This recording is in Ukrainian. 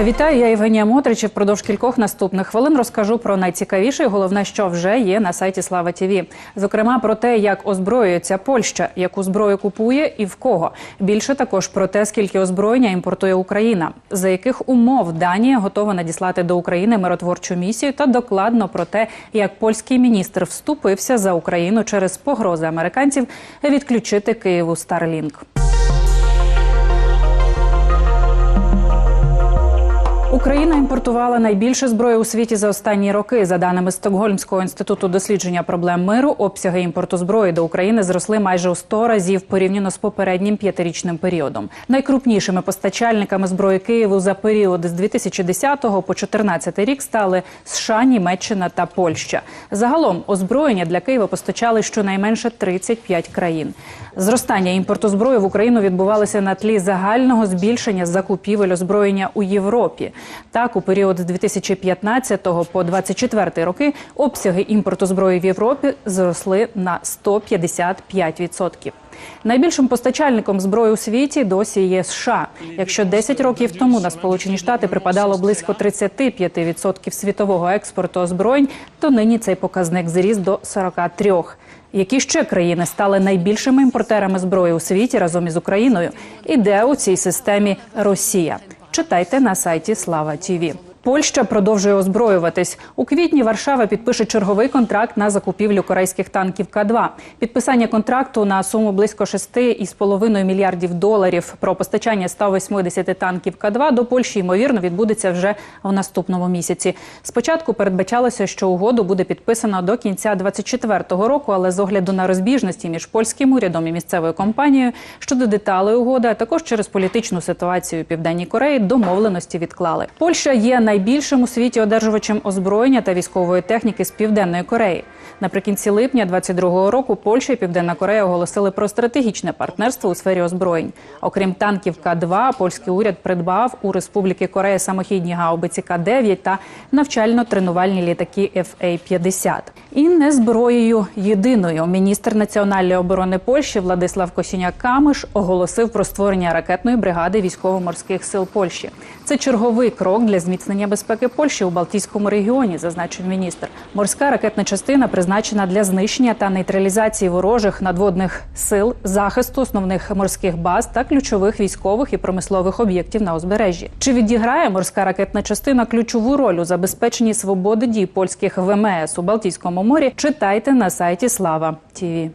Вітаю, я Євгенія Мотрич. Впродовж кількох наступних хвилин розкажу про найцікавіше і головне, що вже є на сайті Слава Тіві. Зокрема, про те, як озброюється Польща, яку зброю купує і в кого. Більше також про те, скільки озброєння імпортує Україна, за яких умов Данія готова надіслати до України миротворчу місію, та докладно про те, як польський міністр вступився за Україну через погрози американців відключити Києву Старлінк. Україна імпортувала найбільше зброї у світі за останні роки. За даними Стокгольмського інституту дослідження проблем миру, обсяги імпорту зброї до України зросли майже у 100 разів порівняно з попереднім п'ятирічним періодом. Найкрупнішими постачальниками зброї Києву за період з 2010 по 2014 рік стали США, Німеччина та Польща. Загалом озброєння для Києва постачали щонайменше 35 країн. Зростання імпорту зброї в Україну відбувалося на тлі загального збільшення закупівель озброєння у Європі. Так, у період з 2015 по 2024 роки обсяги імпорту зброї в Європі зросли на 155%. Найбільшим постачальником зброї у світі досі є США. Якщо 10 років тому на Сполучені Штати припадало близько 35% світового експорту озброєнь, то нині цей показник зріс до 43%. Які ще країни стали найбільшими імпортерами зброї у світі разом із Україною? І де у цій системі Росія? Читайте на сайті Слава Тіві. Польща продовжує озброюватись у квітні. Варшава підпише черговий контракт на закупівлю корейських танків К-2. Підписання контракту на суму близько 6,5 мільярдів доларів про постачання 180 танків К-2 до Польщі ймовірно відбудеться вже в наступному місяці. Спочатку передбачалося, що угоду буде підписано до кінця 2024 року, але з огляду на розбіжності між польським урядом і місцевою компанією щодо деталей угоди, а також через політичну ситуацію південній Кореї домовленості відклали. Польща є найбільшим у світі одержувачем озброєння та військової техніки з південної Кореї. Наприкінці липня 2022 року Польща і Південна Корея оголосили про стратегічне партнерство у сфері озброєнь. Окрім танків К-2, польський уряд придбав у Республіки Корея самохідні гаубиці К-9 та навчально-тренувальні літаки FA-50. І не зброєю єдиною міністр національної оборони Польщі Владислав Косіняк-Камиш оголосив про створення ракетної бригади військово-морських сил Польщі. Це черговий крок для зміцнення безпеки Польщі у Балтійському регіоні, зазначив міністр. Морська ракетна частина призначена для знищення та нейтралізації ворожих надводних сил, захисту основних морських баз та ключових військових і промислових об'єктів на узбережжі. Чи відіграє морська ракетна частина ключову роль у забезпеченні свободи дій польських ВМС у Балтійському морі? Читайте на сайті Слава Тіві.